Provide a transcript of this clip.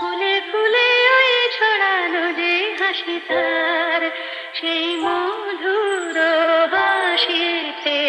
ফুলে ফুলে ওই ছড়ানো যে হাসি তার। সেই মধুর হাসিতে